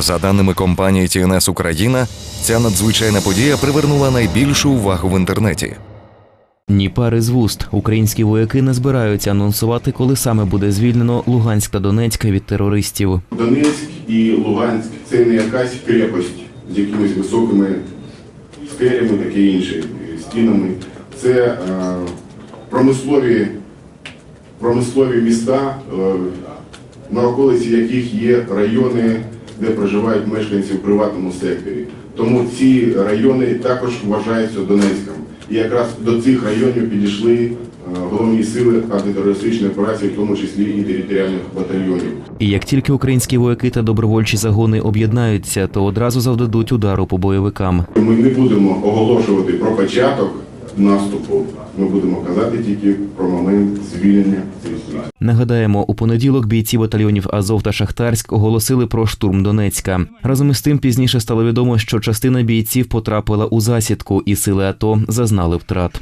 За даними компанії TNS Україна, ця надзвичайна подія привернула найбільшу увагу в інтернеті. Ні пари з вуст. Українські вояки не збираються анонсувати, коли саме буде звільнено Луганськ та Донецьк від терористів. Донецьк і Луганськ це не якась крепость з якимись високими скелями, таке інше, стінами. Це е, промислові, промислові міста, е, на околиці яких є райони, де проживають мешканці в приватному секторі. Тому ці райони також вважаються Донецьком. І якраз до цих районів підійшли е, головні сили антитерористичної операції, в тому числі і територіальних батальйонів. І як тільки українські вояки та добровольчі загони об'єднаються, то одразу завдадуть удару по бойовикам. Ми не будемо оголошувати про початок наступу. Ми будемо казати тільки про момент звільнення цих. Нагадаємо, у понеділок бійці батальйонів Азов та Шахтарськ оголосили про штурм Донецька. Разом із тим пізніше стало відомо, що частина бійців потрапила у засідку, і сили АТО зазнали втрат.